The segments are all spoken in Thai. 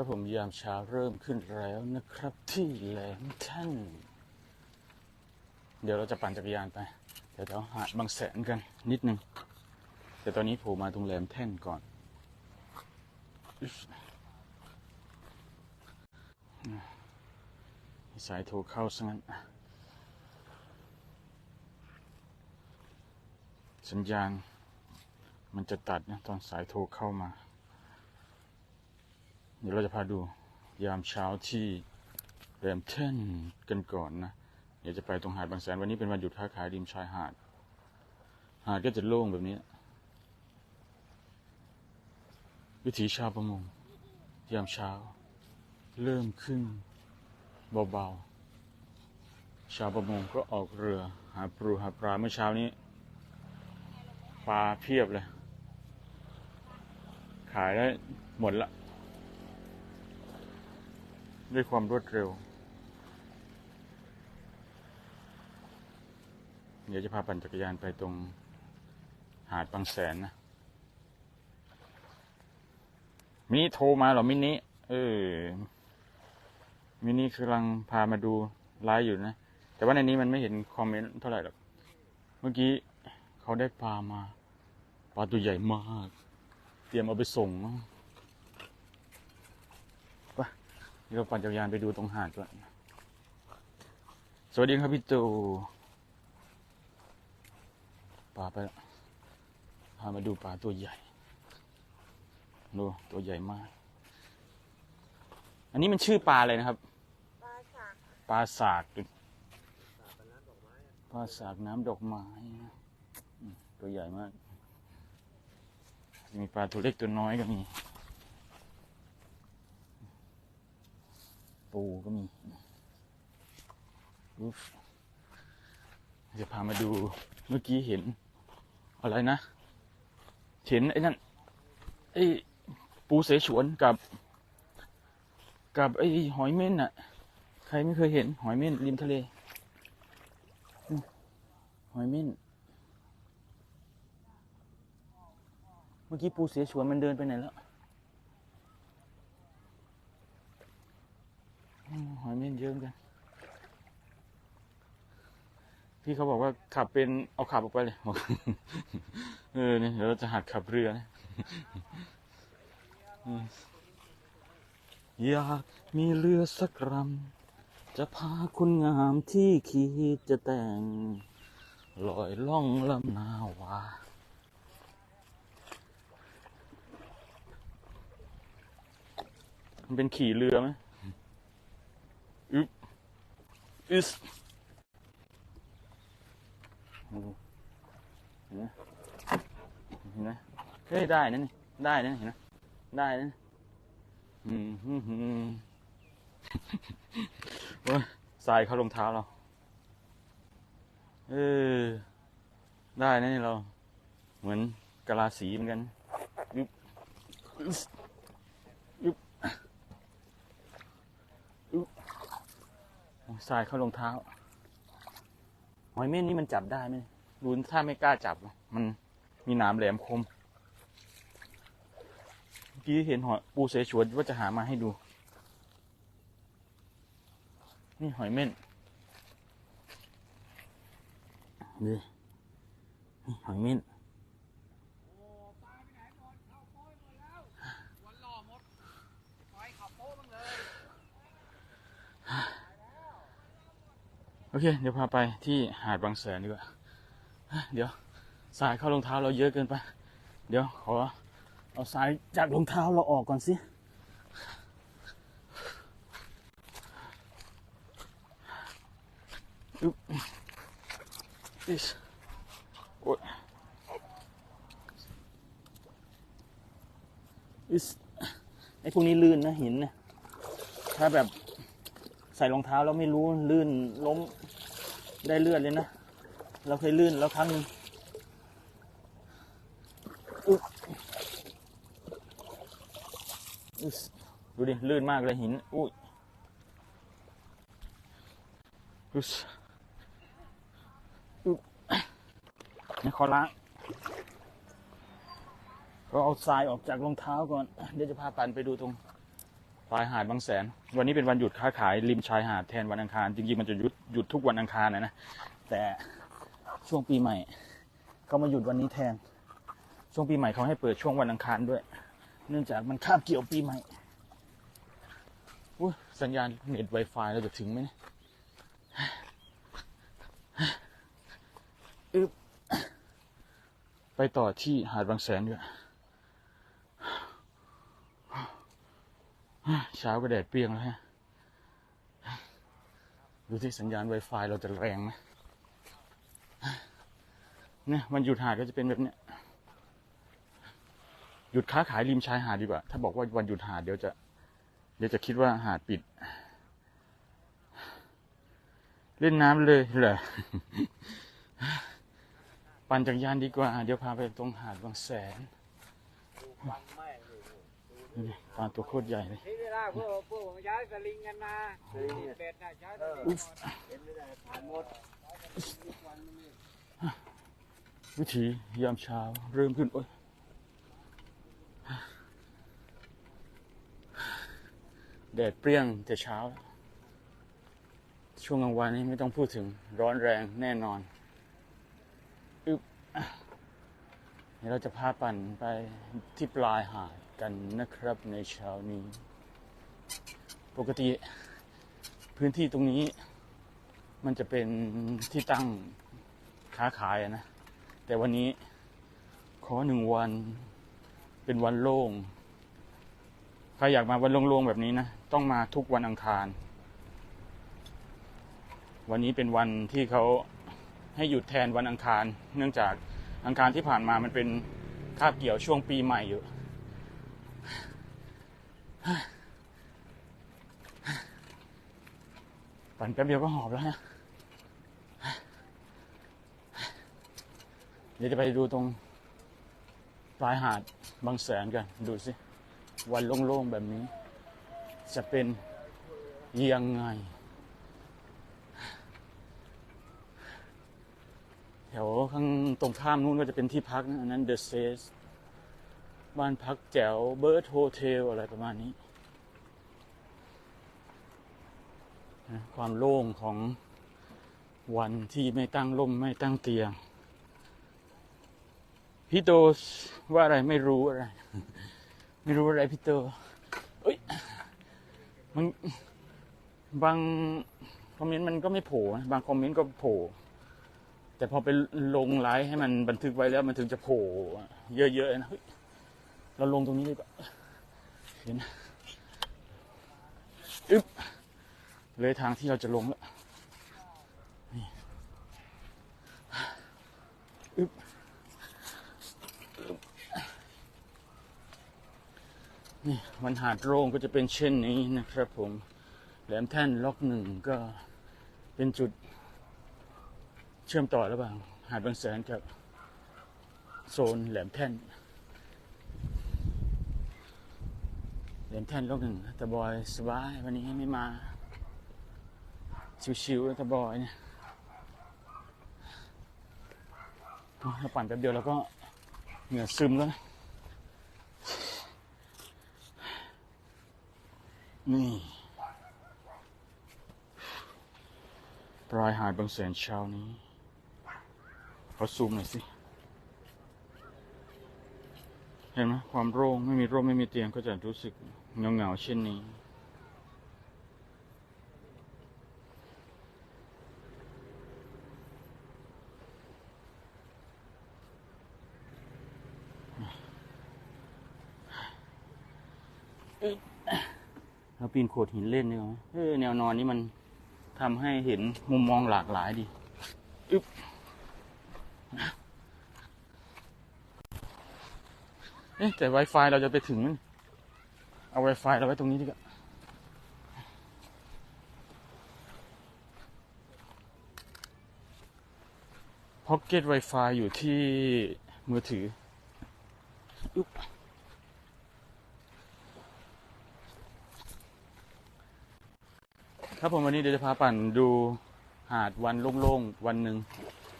ครับผมยามเช้าเริ่มขึ้นแล้วนะครับ ที่แหลมแท่นเดี๋ยวเราจะปั่นจักรยานไปเดี๋ยวเราหาดบางแสนกันนิดนึงแต่ตอนนี้ผล่มาตรงแหลมแท่นก่อนสมีสายโทรเข้าซะงั้น สัญญาณ มันจะตัดนะตอนสายโทรเข้ามา เดี๋ยวเราจะพาดูยามเช้าที่แรมเทนกันก่อนนะเดี๋ยวจะไปตรงหาดบางแสนวันนี้เป็นวันหยุดค้าขายริมชายหาด หาดก็จะโล่งแบบนี้ วิถีชาวประมง ยามเช้า เริ่มขึ้นเบาๆ ชาวประมงก็ออกเรือ หาปลูหาปลาเมื่อเช้านี้ปลาเพียบเลย ขายได้หมดละ ด้วยความรวดเร็ว เดี๋ยวจะพาปั่นจักรยานไปตรงหาดบางแสนนะ มินิโทรมาหรอมินิ เออ มินิกำลังพามาดูไลฟ์อยู่นะ แต่ว่าในนี้มันไม่เห็นคอมเมนต์เท่าไหร่หรอก เมื่อกี้เขาได้ปลามา ปลาตัวใหญ่มาก เตรียมเอาไปส่งเนอะไป เดี๋ยวเราปั่นจักรยานไปดูตรงหาดก่อนสวัสดีครับพี่ตูปลาไปละพามาดูปลาตัวใหญ่ ดูตัวใหญ่มาก อันนี้มันชื่อปลาอะไรนะครับ ปลาสากปลาสากปลาสากน้ำดอกไม้ตัวใหญ่มาก มีปลาตัวเล็กตัวน้อยก็มี ปูก็มีอุ๊ฟ จะพามาดูเมื่อกี้เห็น อะไรนะ เห็นไอ้นั่นไอ้ปูเสฉวนกับ กับไอ้หอยเม่นน่ะ ใครไม่เคยเห็นหอยเม่นริมทะเล หอยเม่น เมื่อกี้ปูเสฉวนมันเดินไปไหนแล้วหอยเม่นเยอะกัน พี่เขาบอกว่าขับเป็นเอาขับออกไปเลยเออเนี่ยเดี๋ยวเราจะหัดขับเรือนะอยากมีเรือสักลำจะพาคุณงามที่คิดจะแต่งลอยล่องลำนาวามันเป็นขี่เรือไหมอึ๊บอึสโอ้โห เห็นไหมเห็นไหมเฮ้ยได้นะนี่ได้นะเห็นไหมได้นะอืมฮึมฮึมโอ้ยทรายเข้ารองเท้าเรา เออ ได้นะนี่เรา เหมือนกะลาสีเหมือนกันอึ๊บอึ๊สทรายเข้ารองเท้า หอยเม่นนี่มันจับได้ไหมรุนถ้าไม่กล้าจับ มันมีหนามแหลมคมเมื่อกี้เห็นหอยปูเสฉวนว่าจะหามาให้ดู นี่หอยเม่นนี่หอยเม่นวันล่อมดปล่อยขับโป๊ะบ้างเลย โอเค เดี๋ยวพาไปที่หาดบางแสนดีกว่า เดี๋ยวทรายเข้ารองเท้าเราเยอะเกินไป เดี๋ยวขอเอาทรายจากรองเท้าเราออกก่อนสิอึ๊บอิสโอ้ยอิสไอพวกนี้ลื่นนะหินนะถ้าแบบ ใส่รองเท้าแล้วไม่รู้ลื่นล้มได้เลือดเลยนะ เราเคยลื่นแล้วครั้งหนึ่งดูดิ ลื่นมากเลยหิน อุ้ยอุ๊ยอุ๊ยนี่ขอล้างก็เอาทรายออกจากรองเท้าก่อน เดี๋ยวจะพาปันไปดูตรง ปลายหาดบางแสน วันนี้เป็นวันหยุดค้าขายริมชายหาดแทนวันอังคาร จริงๆมันจะหยุดหยุดทุกวันอังคารนะนะ แต่ช่วงปีใหม่เขามาหยุดวันนี้แทน ช่วงปีใหม่เขาให้เปิดช่วงวันอังคารด้วย เนื่องจากมันคาบเกี่ยวปีใหม่อุ้ยสัญญาณเน็ต Wi-Fi เราจะถึงไหมเนี่ยไปต่อที่หาดบางแสนด้วย เช้าก็แดดเปรี้ยงแล้วฮะ ดูที่สัญญาณ Wi-Fi เราจะแรงไหมเนี่ยวันหยุดหาดก็จะเป็นแบบเนี้ย หยุดค้าขายริมชายหาดดีกว่า ถ้าบอกว่าวันหยุดหาดเดี๋ยวจะ เดี๋ยวจะคิดว่าหาดปิด เล่นน้ำเลยเหรอปั่นจักรยานดีกว่า เดี๋ยวพาไปตรงหาดบางแสนวันแม่งอยู่ดูดิปลาตัวโคตรใหญ่เลยที่เว ลาพวกพวกผมย้ายสลิงกันนะสลิงเบ็ดนะใช้สลิงอุ๊ยเห็นไม่ได้ผ่านหมดวิถียามเช้าเริ่มขึ้น โอ้ยแดดเปรี้ยงแต่เช้าแล้วช่วงกลางวันนี้ไม่ต้องพูดถึงร้อนแรงแน่นอนอึบอะเดี๋ยวเราจะพาปั่นไปที่ปลายหาดกันนะครับในเช้านี้ ปกติพื้นที่ตรงนี้ มันจะเป็นที่ตั้งค้าขายนะ แต่วันนี้ขอหนึ่งวันเป็นวันโล่งใครอยากมาวันโล่งๆแบบนี้นะ ต้องมาทุกวันอังคาร วันนี้เป็นวันที่เขาให้หยุดแทนวันอังคาร เนื่องจากอังคารที่ผ่านมามันเป็นคาบเกี่ยวช่วงปีใหม่อยู่ ปั่นแป๊บเดียวก็หอบแล้วฮะเดี๋ยวจะไปดูตรงปลายหาดบางแสนกัน ดูสิ วันโล่งๆแบบนี้ จะเป็นยังไง แถวข้างตรงข้ามนู้นก็จะเป็นที่พักนะอันนั้นเดอะเซสบ้านพักแจ๋วเบิร์ดโฮเทลอะไรประมาณนี้ นะความโล่งของวันที่ไม่ตั้งร่มไม่ตั้งเตียงพี่โตว่าอะไรไม่รู้อะไร ไม่รู้อะไรพี่โตเอ้ยมันบางคอมเมนต์มันก็ไม่โผล่บางคอมเมนต์ก็โผล่แต่พอไปลงไลฟ์ให้มันบันทึกไว้แล้วมันถึงจะโผล่เยอะๆนะเฮ้ยเราลงตรงนี้ดีกว่าเห็นอึ๊บ เลยทางที่เราจะลงแล้วนี่อึ๊บนี่วันหาดโรงก็จะเป็นเช่นนี้นะครับผม แหลมแท่นล็อกหนึ่งก็เป็นจุดเชื่อมต่อระหว่างหาดบางแสนกับโซนแหลมแท่น แหลมแท่นล็อกหนึ่งแตะบอยสบายวันนี้ไม่มา ชิวๆแตะบอยเนี่ยเราปั่นแป๊บเดียวแล้วก็เหงื่อซึมแล้วนะนี่ปลายหาดบางแสนเช้านี้ขอซูมหน่อยสิ เห็นไหมความโล่งไม่มีร่มไม่มีเตียงก็จะรู้สึกเงาเงาๆเช่นนี้ เราปีนโขดหินเล่นดีกว่าไหมเออแนวนอนนี้มันทำให้เห็นมุมมองหลากหลายดีอึ๊บเอ๊ะแต่ Wi-Fi เราจะไปถึงไหมเอา Wi-Fi เราไว้ตรงนี้ดีกว่าพ็อกเก็ต Wi-Fi อยู่ที่มือถืออึ๊บ ครับผมวันนี้เดี๋ยวจะพาปั่นดูหาดวันโล่งๆวันหนึ่ง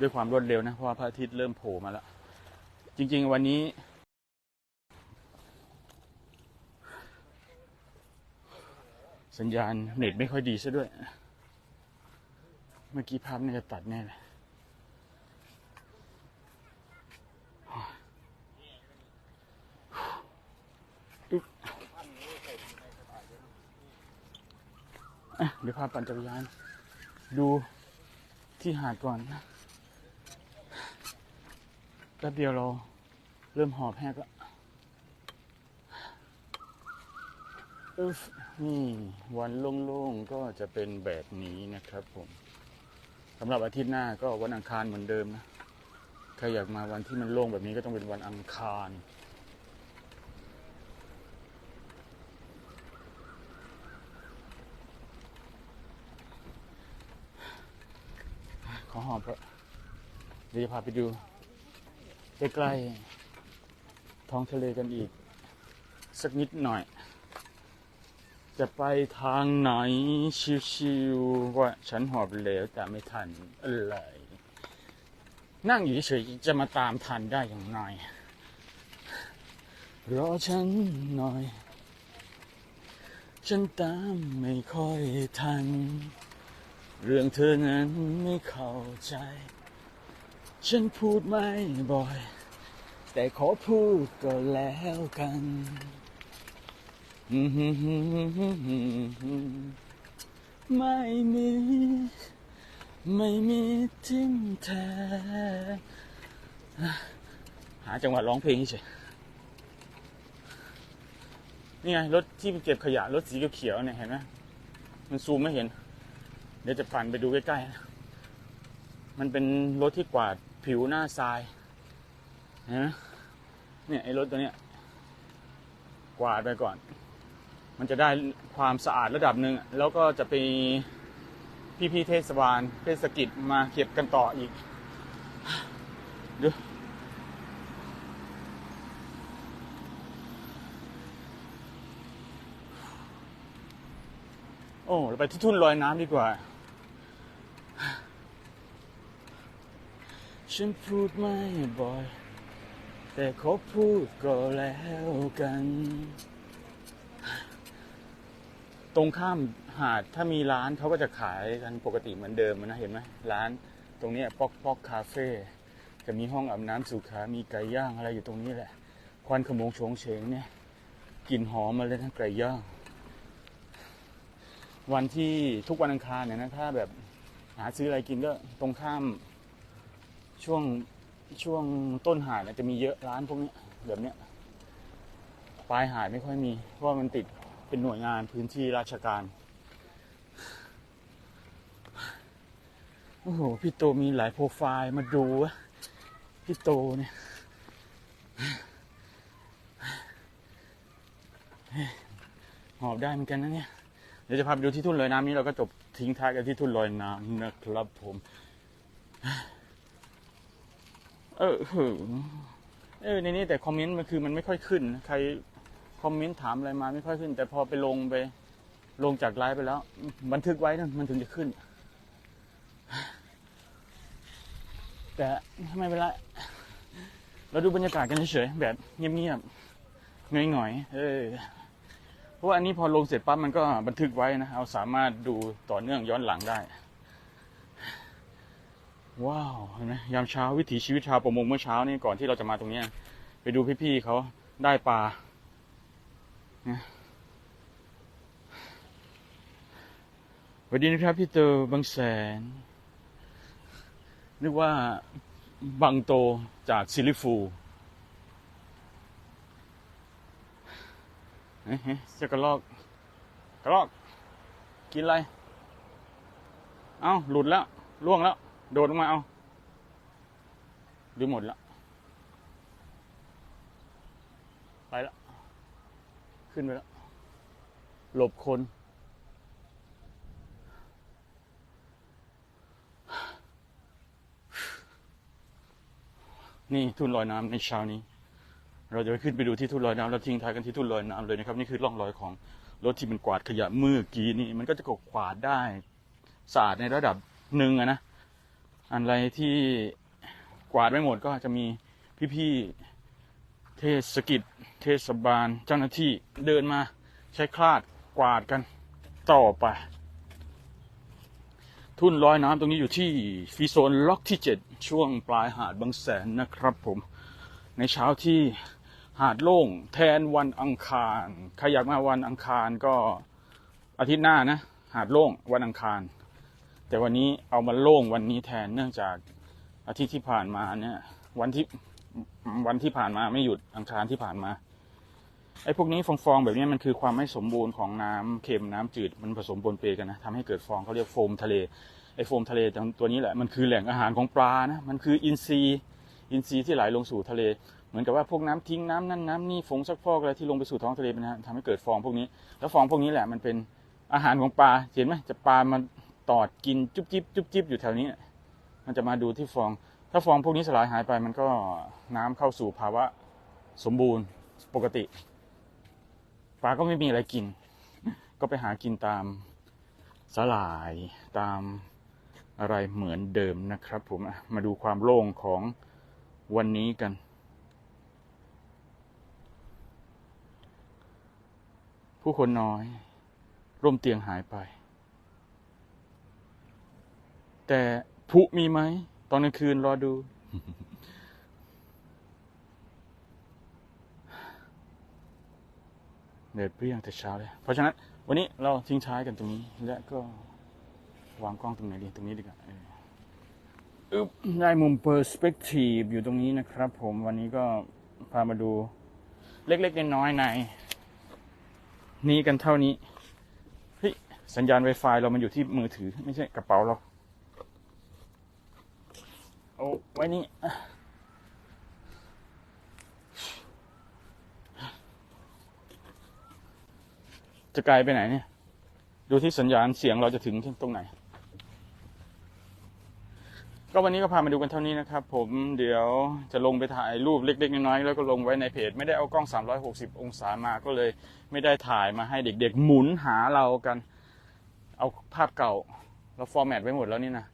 ด้วยความรวดเร็วนะเพราะว่าพระอาทิตย์เริ่มโผล่มาแล้ว จริง ๆ วันนี้ สัญญาณเน็ตไม่ค่อยดีซะด้วย เมื่อกี้ภาพน่าจะตัดแน่เลยอึ๊บอะ เดี๋ยวพาปั่นจักรยาน ดูที่หาดก่อนนะแป๊บเดียวเราเริ่มหอบแหกแล้วนี่วันโล่งๆก็จะเป็นแบบนี้นะครับผมสำหรับอาทิตย์หน้าก็วันอังคารเหมือนเดิมนะใครอยากมาวันที่มันโล่งแบบนี้ก็ต้องเป็นวันอังคาร ขอหอมเพราะเดี๋ยวจะพาไปดูใกล้ๆท้องทะเลกันอีก สักนิดหน่อย จะไปทางไหน ชิวๆว่าฉันหอบแล้วแต่ไม่ทันอะไรนั่งอยู่เฉยๆจะมาตามทันได้อย่างไรรอฉันหน่อย ฉันตามไม่ค่อยทัน เรื่องเธอนั้นไม่เข้าใจ ฉันพูดไม่บ่อย แต่ขอพูดก็แล้วกันไม่มี ไม่มีทิ้งแท้หาจังหวะร้องเพลงเฉยนี่ไงรถที่เก็บขยะรถสีเขียวเนี่ยเห็นไหมมันซูมไม่เห็น เดี๋ยวจะปั่นไปดูใกล้ๆ มันเป็นรถที่กวาดผิวหน้าทรายเนไหมเนี่ยไอ้รถตัวเนี้ย กวาดไปก่อน มันจะได้ความสะอาดระดับหนึ่ง แล้วก็จะไปพี่ๆเทศบาลเทศกิจมาเก็บกันต่ออีกดูโอ้เราไปที่ทุ่นลอยน้ำดีกว่า ฉันพูดไม่บ่อย แต่เขาพูดก็แล้วกัน ตรงข้ามหาดถ้ามีร้านเขาก็จะขายกันปกติเหมือนเดิมนะเห็นไหมร้านตรงนี้ป๊อกป๊อกคาเฟ่จะมีห้องอาบน้ำสุขา มีไก่ย่างอะไรอยู่ตรงนี้แหละ ควันขโมงโฉงเฉงเนี่ยกลิ่นหอมมาเลยนะไก่ย่าง วันที่ทุกวันอังคารเนี่ยนะถ้าแบบหาซื้ออะไรกินก็ตรงข้าม ช่วงช่วงต้นหาดเนี่ยจะมีเยอะร้านพวกนี้แบบเนี้ยปลายหาดไม่ค่อยมี เพราะมันติดเป็นหน่วยงานพื้นที่ราชการโอ้โหพี่โตมีหลายโปรไฟล์มาดูวะพี่โตเนี่ยหอบได้เหมือนกันนะเนี่ยเดี๋ยวจะพาไปดูที่ทุ่นลอยน้ำนี้เราก็จบทิ้งท้ายกันที่ทุ่นลอยน้ำนะครับผม เออเออเออในนี้แต่คอมเมนต์มันคือมันไม่ค่อยขึ้น ใครคอมเมนต์ถามอะไรมาไม่ค่อยขึ้น แต่พอไปลงไป ลงจากไลฟ์ไปแล้ว บันทึกไว้นะมันถึงจะขึ้น แต่ไม่เป็นไรเราดูบรรยากาศกันเฉยๆแบบเงียบๆหง่อยๆเออเพราะว่าอันนี้พอลงเสร็จปั๊บมันก็บันทึกไว้นะเอาสามารถดูต่อเนื่องย้อนหลังได้ ว้าวเห็นไหมยามเช้าวิถีชีวิตชาวประมงเมื่อเช้านี่ก่อนที่เราจะมาตรงเนี้ย ไปดูพี่ๆเขาได้ปลาสวัสดีนะครับพี่เตอบางแสน นึกว่าบางโตจากซิลิฟูเฮ้ยเฮ้ยเจะกระลอกกระลอก กินอะไร เอ้า หลุดแล้ว ล่วงแล้ว โดดลงมาเอาหรือหมดแล้วไปแล้วขึ้นไปแล้วหลบคน นี่ทุ่นลอยน้ำในเช้านี้ เราจะไปขึ้นไปดูที่ทุ่นลอยน้ำแล้วทิ้งท้ายกันที่ทุ่นลอยน้ำเลยนะครับ นี่คือร่องรอยของรถที่มันกวาดขยะเมื่อกี้นี่ มันก็จะกวาดได้สะอาดในระดับหนึ่งอะนะ อะไรที่กวาดไม่หมดก็จะมีพี่ๆเทศกิจ เทศบาลเจ้าหน้าที่เดินมาใช้คลาดกวาดกันต่อไป ทุ่นลอยน้ำตรงนี้อยู่ที่ฟรีโซนล็อกที่ 7 ช่วงปลายหาดบางแสนนะครับผม ในเช้าที่หาดโล่งแทนวันอังคารใครอยากมาวันอังคารก็อาทิตย์หน้านะ หาดโล่งวันอังคาร แต่วันนี้เอามาโล่งวันนี้แทนเนื่องจากอาทิตย์ที่ผ่านมาเนี่ย วันที่วันที่ผ่านมาไม่หยุดอังคารที่ผ่านมาไอ้พวกนี้ฟองๆแบบนี้มันคือความไม่สมบูรณ์ของน้ำเค็มน้ำจืดมันผสมปนเปกันนะทำให้เกิดฟองเขาเรียกโฟมทะเลไอ้โฟมทะเลตัวนี้แหละมันคือแหล่งอาหารของปลานะมันคืออินทรีย์อินทรีย์ที่ไหลลงสู่ทะเล เหมือนกับว่าพวกน้ำทิ้งน้ำนั่นน้ำนี่ฝงซักฟอกอะไรที่ลงไปสู่ท้องทะเลนะทำให้เกิดฟองพวกนี้ แล้วฟองพวกนี้แหละมันเป็นอาหารของปลาเห็นไหมจะปลามัน ตอดกินจุ๊บจิ๊บจุ๊บจิ๊บอยู่แถวนี้ มันจะมาดูที่ฟอง ถ้าฟองพวกนี้สลายหายไปมันก็น้ำเข้าสู่ภาวะสมบูรณ์ปกติปลาก็ไม่มีอะไรกิน ก็ไปหากินตามสลายตามอะไรเหมือนเดิมนะครับผมมาดูความโล่งของวันนี้กัน ผู้คนน้อย ร่มเตียงหายไป แต่ผุมีไหม ตอนกลางคืนรอดู เดือดเปรี้ยงแต่เช้าเลย เพราะฉะนั้น วันนี้เราทิ้งท้ายกันตรงนี้ และก็วางกล้องตรงไหนดี ตรงนี้ดีกว่าได้มุมเปอร์สเปกทีฟอยู่ตรงนี้นะครับผมวันนี้ก็พามาดูเล็กๆน้อยๆใน นี้กันเท่านี้ เฮ้ย สัญญาณ Wi-Fi เรามันอยู่ที่มือถือ ไม่ใช่กระเป๋าเรา เอาไว้นี่จะไกลไปไหนเนี่ย ดูที่สัญญาณเสียงเราจะถึงที่ตรงไหน ก็วันนี้ก็พามาดูกันเท่านี้นะครับ ผมเดี๋ยวจะลงไปถ่ายรูปเล็กๆน้อยๆแล้วก็ลงไว้ในเพจ ไม่ได้เอากล้อง 360 องศามาก็เลยไม่ได้ถ่ายมาให้เด็กๆ หมุนหาเรากัน เอาภาพเก่าเราฟอร์แมตไว้หมดแล้วนี่นะ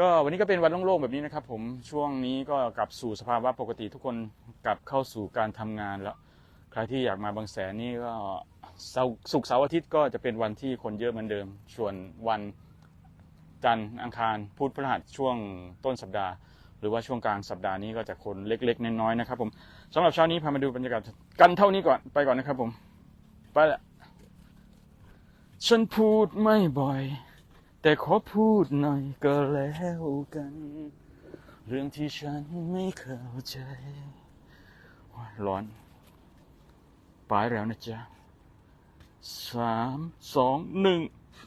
ก็วันนี้ก็เป็นวันโล่งๆแบบนี้นะครับ ผมช่วงนี้ก็กลับสู่สภาวะปกติทุกคนกลับเข้าสู่การทำงานแล้วใครที่อยากมาบางแสนนี่ก็สุกเสาร์อาทิตย์ก็จะเป็นวันที่คนเยอะเหมือนเดิม ส่วนวันจันทร์อังคารพุธพฤหัสช่วงต้นสัปดาห์ หรือว่าช่วงกลางสัปดาห์นี้ก็จะคนเล็ก ๆ น้อยๆนะครับ ผมสำหรับเช้านี้พามาดูบรรยากาศกันเท่านี้ก่อนไปก่อนนะครับ ผมไปละฉันพูดไม่บ่อย แต่ขอพูดหน่อยก็แล้วกัน เรื่องที่ฉันไม่เข้าใจร้อนไปแล้วนะจ๊ะสามสองหนึ่ง